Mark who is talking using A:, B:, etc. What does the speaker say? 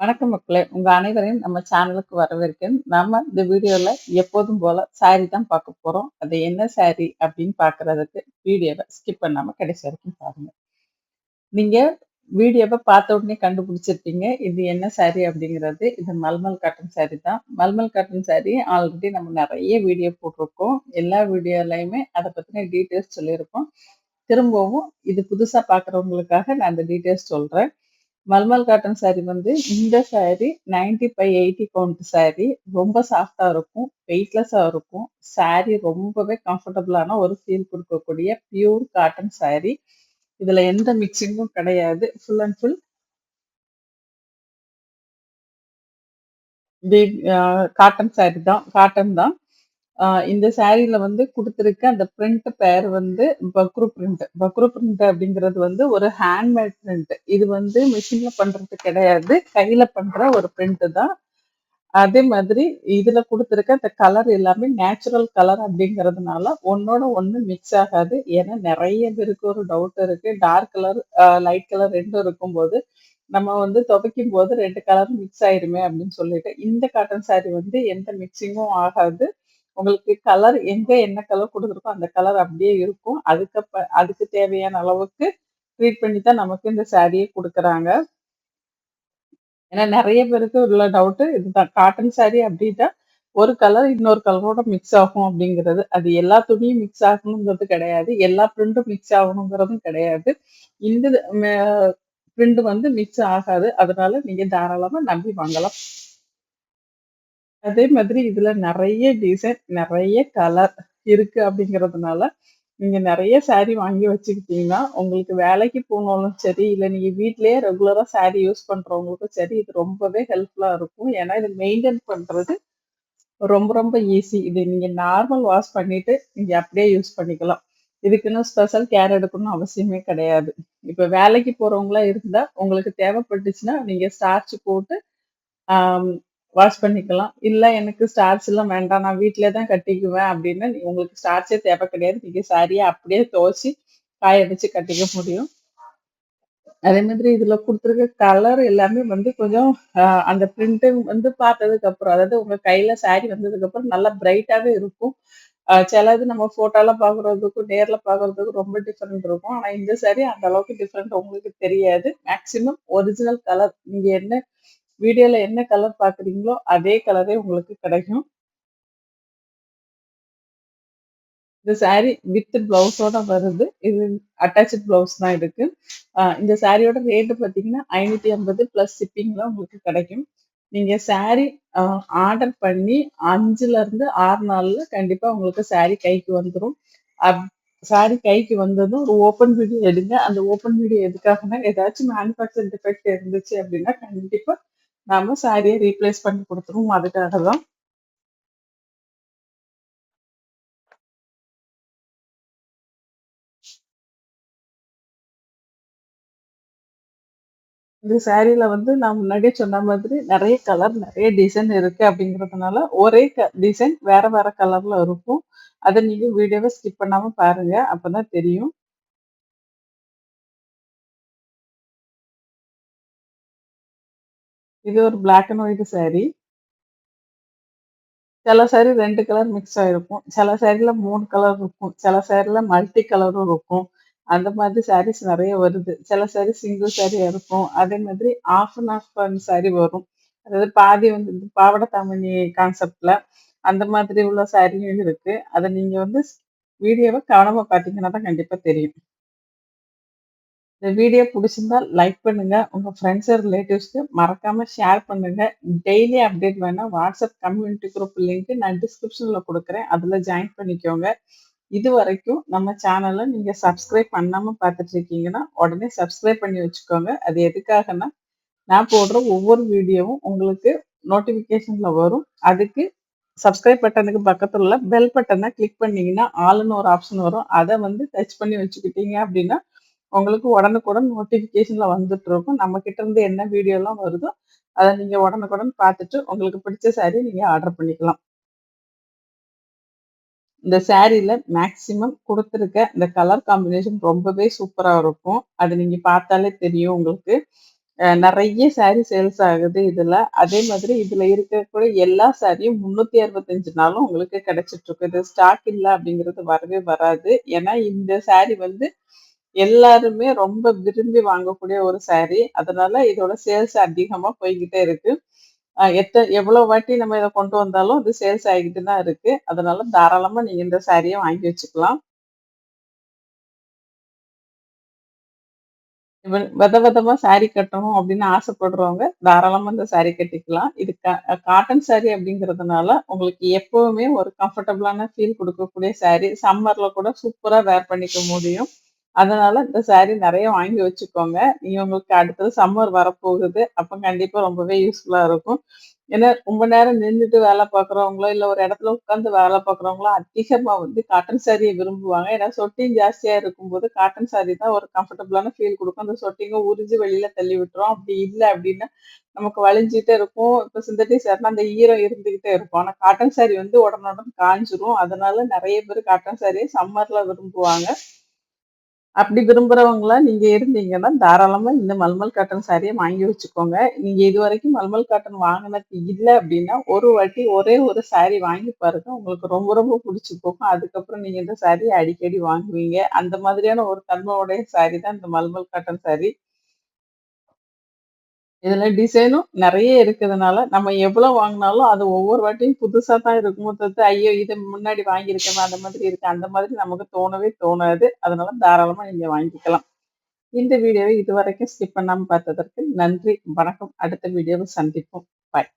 A: வணக்கம் மக்களே! உங்க அனைவரையும் நம்ம சேனலுக்கு வரவேற்கிறேன். நம்ம இந்த வீடியோல எப்போதும் போல சாரி தான் பார்க்க போறோம். அது என்ன சாரி அப்படின்னு பார்க்கறதுக்கு வீடியோவை ஸ்கிப் பண்ணாம கடைசி வரைக்கும் பாருங்க. நீங்க வீடியோவை பார்த்த உடனே கண்டுபிடிச்சிருப்பீங்க. இது என்ன சாரி அப்படிங்கிறது. இது மல்மல் காட்டன் சாரி தான். மல்மல் காட்டன் சாரி ஆல்ரெடி நம்ம நிறைய வீடியோ போட்டிருக்கோம். எல்லா வீடியோலையுமே அதை பத்தின டீட்டெயில்ஸ் சொல்லியிருக்கோம் திரும்பவும் இது புதுசா பார்க்குறவங்களுக்காக நான் அந்த டீட்டெயில்ஸ் சொல்றேன். மல்மல் காட்டன் சாரி வந்து இந்த சாரி 90/80 கவுண்ட் சாரி. ரொம்ப சாஃப்ட்டா இருக்கும். வெயிட்லெஸ்ஸாக இருக்கும். சாரி ரொம்பவே கம்ஃபர்டபுளான ஒரு ஃபீல் கொடுக்கக்கூடிய பியூர் காட்டன் சாரி. இதுல எந்த மிக்சிங்கும் கிடையாது. Full and full cotton sari தான். காட்டன் தான். இந்த சாரியில வந்து கொடுத்துருக்க அந்த பிரிண்ட் பேர் வந்து பக்ரு பிரிண்ட். பக்ரு பிரிண்ட் அப்படிங்கிறது வந்து ஒரு ஹேண்ட்மேட் பிரிண்ட். இது வந்து மிஷின்ல பண்றது கிடையாது. கையில பண்ற ஒரு பிரிண்ட் தான். அதே மாதிரி இதுல கொடுத்துருக்க அந்த கலர் எல்லாமே நேச்சுரல் கலர் அப்படிங்கிறதுனால ஒன்னோட ஒண்ணு மிக்ஸ் ஆகாது. ஏன்னா நிறைய பேருக்கு ஒரு டவுட் இருக்கு. டார்க் கலர், லைட் கலர் ரெண்டும் இருக்கும்போது, நம்ம வந்து துவைக்கும் போது ரெண்டு கலரும் மிக்ஸ் ஆயிருமே அப்படின்னு சொல்லிட்டு, இந்த காட்டன் சாரி வந்து எந்த மிக்சிங்கும் ஆகாது. உங்களுக்கு கலர் எங்க என்ன கலர் கொடுத்துருக்கோ அந்த கலர் அப்படியே இருக்கும். அதுக்கப்ப அதுக்கு தேவையான அளவுக்கு ட்ரீட் பண்ணி தான் நமக்கு இந்த சாரியை கொடுக்குறாங்க ஏன்னா நிறைய பேருக்கு உள்ள டவுட்டு இதுதான். காட்டன் சாரி அப்படின்னா, ஒரு கலர் இன்னொரு கலரோட மிக்ஸ் ஆகும் அப்படிங்கிறது. அது எல்லா துணியும் மிக்ஸ் ஆகணுங்கிறது கிடையாது. எல்லா பிரிண்டும் மிக்ஸ் ஆகணுங்கிறதும் கிடையாது. இந்த பிரிண்ட் வந்து மிக்ஸ் ஆகாது. அதனால நீங்க தாராளமா நம்பி வாங்கலாம். அதே மாதிரி இதுல நிறைய டிசைன், நிறைய கலர் இருக்கு அப்படிங்கிறதுனால, நீங்க நிறைய சாரி வாங்கி வச்சுக்கிட்டீங்கன்னா, உங்களுக்கு வேலைக்கு போனாலும் சரி, இல்ல நீங்க வீட்லயே ரெகுலரா சாரி யூஸ் பண்றவங்களுக்கும் சரி, இது ரொம்பவே ஹெல்ப்ஃபுல்லா இருக்கும். ஏன்னா இது மெயின்டெயின் பண்றது ரொம்ப ரொம்ப ஈஸி. இது நீங்க நார்மல் வாஷ் பண்ணிட்டு, நீங்க அப்படியே யூஸ் பண்ணிக்கலாம். இதுக்குன்னு ஸ்பெஷல் கேர் எடுக்கணும்னு அவசியமே கிடையாது. இப்ப வேலைக்கு போறவங்களா இருந்தா, உங்களுக்கு தேவைப்பட்டுச்சுன்னா, நீங்க ஸ்டார்ச் போட்டு வாஷ் பண்ணிக்கலாம். இல்ல எனக்கு ஸ்டார்ச்லாம் வேண்டாம். நான் வீட்லயே தான் கட்டிக்குவேன் அப்படின்னா, நீ உங்களுக்கு ஸ்டார்ச்சே தேவை கிடையாது. நீங்க சாரிய அப்படியே துவச்சு, காய வச்சு கட்டிக்க முடியும். அதே மாதிரி இதுல கொடுத்துருக்க கலர் எல்லாமே வந்து கொஞ்சம் அந்த பிரிண்ட் வந்து பார்த்ததுக்கு அப்புறம், அதாவது உங்க கையில சாரி வந்ததுக்கப்புறம் நல்லா பிரைட்டாவே இருக்கும். சிலது நம்ம ஃபோட்டோல பாக்குறதுக்கும் நேர்ல பாக்குறதுக்கும் ரொம்ப டிஃப்ரெண்ட் இருக்கும். ஆனா இந்த சாரி அந்த அளவுக்கு டிஃப்ரெண்ட் உங்களுக்கு தெரியாது. மேக்சிமம் ஒரிஜினல் கலர் நீங்க என்ன வீடியோல என்ன கலர் பார்க்குறீங்களோ, அதே கலரே உங்களுக்கு கிடைக்கும். இந்த சாரி வித் பிளவுஸோட வருது. இது அட்டாச்ட் பிளவுஸ் தான் இருக்கு இந்த சாரியோட ரேட் பார்த்தீங்கன்னா, 550 பிளஸ் ஷிப்பிங்ல உங்களுக்கு கிடைக்கும். நீங்க சாரி ஆர்டர் பண்ணி 5லருந்து 6 நாள்ல கண்டிப்பா உங்களுக்கு சாரி கைக்கு வந்துடும் அப் சாரி கைக்கு வந்ததும் ஒரு ஓப்பன் வீடியோ எடுங்க. அந்த ஓப்பன் வீடியோ எதுக்காகன்னா, ஏதாச்சும் மேனுஃபேக்சர் டிஃபெக்ட் இருந்துச்சு அப்படின்னா, கண்டிப்பா நாம சாரியை ரீப்ளேஸ் பண்ணி கொடுத்துருவோம் அதுக்காக தான். இந்த சாரியில வந்து நான் முன்னாடியே சொன்ன மாதிரி நிறைய கலர், நிறைய டிசைன் இருக்கு அப்படிங்கிறதுனால, ஒரே க டிசைன் வேற வேற கலர்ல இருக்கும். அதை நீங்க வீடியோவை ஸ்கிப் பண்ணாம பாருங்க. அப்பதான் தெரியும். இது ஒரு பிளாக் அண்ட் ஒயிட் சாரி. சில சாரி ரெண்டு கலர் மிக்ஸ் ஆயிருக்கும். சில சாரில மூணு கலர் இருக்கும். சில சாரில மல்டி கலரும் இருக்கும். அந்த மாதிரி சாரீஸ் நிறைய வருது. சில சாரி சிங்கிள் சாரி இருக்கும். அதே மாதிரி ஆஃப் அண்ட் ஆஃப் அன் சாரி வரும். அதாவது பாதி வந்து பாவாடை தாவணி கான்செப்ட்ல அந்த மாதிரி உள்ள சாரியும் இருக்கு. அத நீங்க வந்து வீடியோவ கவனமா பார்த்தீங்கன்னா தான் கண்டிப்பா தெரியும். இந்த வீடியோ பிடிச்சிருந்தா லைக் பண்ணுங்க. உங்க ஃப்ரெண்ட்ஸ் ரிலேட்டிவ்ஸ்க்கு மறக்காம ஷேர் பண்ணுங்க. டெய்லி அப்டேட் வேணா வாட்ஸ்அப் கம்யூனிட்டி குரூப் லிங்க் நான் டிஸ்கிரிப்ஷன்ல கொடுக்குறேன் அதுல ஜாயின் பண்ணிக்கோங்க. இது வரைக்கும் நம்ம சேனலை நீங்க சப்ஸ்கிரைப் பண்ணாம பார்த்துட்டு இருக்கீங்கன்னா, உடனே சப்ஸ்கிரைப் பண்ணி வச்சுக்கோங்க. அது எதுக்காகன்னா, நான் போடுற ஒவ்வொரு வீடியோவும் உங்களுக்கு நோட்டிஃபிகேஷன்ல வரும். அதுக்கு சப்ஸ்கிரைப் பட்டனுக்கு பக்கத்துல உள்ள பெல் பட்டனை கிளிக் பண்ணீங்கன்னா, ஆளுன்னு ஒரு ஆப்ஷன் வரும். அதை வந்து டச் பண்ணி வச்சுக்கிட்டீங்க அப்படின்னா, உங்களுக்கு உடனுக்குடன் நோட்டிஃபிகேஷனில் வந்துட்டு இருக்கும். நம்ம கிட்ட இருந்து என்ன வீடியோலாம் வருதோ, அதை நீங்க உடனுக்குடன் பார்த்துட்டு, உங்களுக்கு பிடிச்ச சாரீ நீங்க ஆர்டர் பண்ணிக்கலாம். இந்த சாரில மேக்ஸிமம் கொடுத்துருக்க இந்த கலர் காம்பினேஷன் ரொம்பவே சூப்பரா இருக்கும். அது நீங்க பார்த்தாலே தெரியும் உங்களுக்கு. நிறைய சாரீ சேல்ஸ் ஆகுது இதுல. அதே மாதிரி இதுல இருக்கக்கூடிய எல்லா சாரியும் 365 நாளும் உங்களுக்கு கிடைச்சிட்டுருக்கு. இது ஸ்டாக் இல்லை அப்படிங்கிறது வரவே வராது. ஏன்னா இந்த சாரி வந்து எல்லாருமே ரொம்ப விரும்பி வாங்கக்கூடிய ஒரு சாரி. அதனால இதோட சேல்ஸ் அதிகமா போய்கிட்டே இருக்கு. எத்த எவ்வளவு வாட்டி நம்ம இத கொண்டு வந்தாலும் இது சேல்ஸ் ஆகிட்டு தான் இருக்கு. அதனால தாராளமா நீங்க இந்த சாரியை வாங்கி வச்சுக்கலாம். வித விதமா சாரி கட்டணும் அப்படின்னு ஆசைப்படுறவங்க, தாராளமா இந்த சாரி கட்டிக்கலாம். இது காட்டன் சாரி அப்படிங்கிறதுனால, உங்களுக்கு எப்பவுமே ஒரு கம்ஃபர்டபுளான ஃபீல் கொடுக்கக்கூடிய சாரி. சம்மர்ல கூட சூப்பரா வேர் பண்ணிக்க முடியும். அதனால இந்த சாரி நிறைய வாங்கி வச்சுக்கோங்க. இவங்களுக்கு உங்களுக்கு அடுத்தது சம்மர் வரப்போகுது. அப்போ கண்டிப்பாக ரொம்பவே யூஸ்ஃபுல்லாக இருக்கும். ஏன்னா ரொம்ப நேரம் நின்றுட்டு வேலை பார்க்குறவங்களோ, இல்லை ஒரு இடத்துல உட்காந்து வேலை பார்க்குறவங்களோ அதிகமாக வந்து காட்டன் சாரியை விரும்புவாங்க. ஏன்னா சொட்டிங் ஜாஸ்தியாக இருக்கும்போது காட்டன் சாரி தான் ஒரு கம்ஃபர்டபுளான ஃபீல் கொடுக்கும் அந்த சொட்டிங்கை உறிஞ்சு வெளியில் தள்ளி விட்டுரும். அப்படி இல்லை அப்படின்னா, நமக்கு வலிஞ்சுட்டே இருக்கும். இப்போ சிந்தட்டிக் சாரினா அந்த ஈரம் இருந்துக்கிட்டே இருக்கும். ஆனால் காட்டன் சாரி வந்து உடனே உடனே காய்ஞ்சிரும். அதனால நிறைய பேர் காட்டன் சாரியை சம்மரில் விரும்புவாங்க. அப்படி விரும்புறவங்களா நீங்க இருந்தீங்கன்னா, தாராளமா இந்த மல்மல் காட்டன் சாரியை வாங்கி வச்சுக்கோங்க. நீங்க இதுவரைக்கும் மல்மல் காட்டன் வாங்கினது இல்லை அப்படின்னா, ஒரு வாட்டி ஒரே ஒரு சாரி வாங்கி பாருங்க. உங்களுக்கு ரொம்ப ரொம்ப பிடிச்சி போகும். அதுக்கப்புறம் நீங்க இந்த சாரியை அடிக்கடி வாங்குவீங்க. அந்த மாதிரியான ஒரு தன்மை உடைய சாரி தான் இந்த மல்மல் காட்டன் சாரி. இதுல டிசைனும் நிறைய இருக்கிறதுனால, நம்ம எவ்வளோ வாங்குனாலும் அது ஒவ்வொரு வாட்டியும் புதுசா தான் இருக்குமோ தவிர்த்து, ஐயோ! இது முன்னாடி வாங்கியிருக்கோமே அந்த மாதிரி இருக்கு. அந்த மாதிரி நமக்கு தோணவே தோணாது. அதனால தாராளமா நீங்க வாங்கிக்கலாம். இந்த வீடியோவை இதுவரைக்கும் ஸ்கிப் பண்ணாம பார்த்ததற்கு நன்றி. வணக்கம். அடுத்த வீடியோவை சந்திப்போம். பாய்.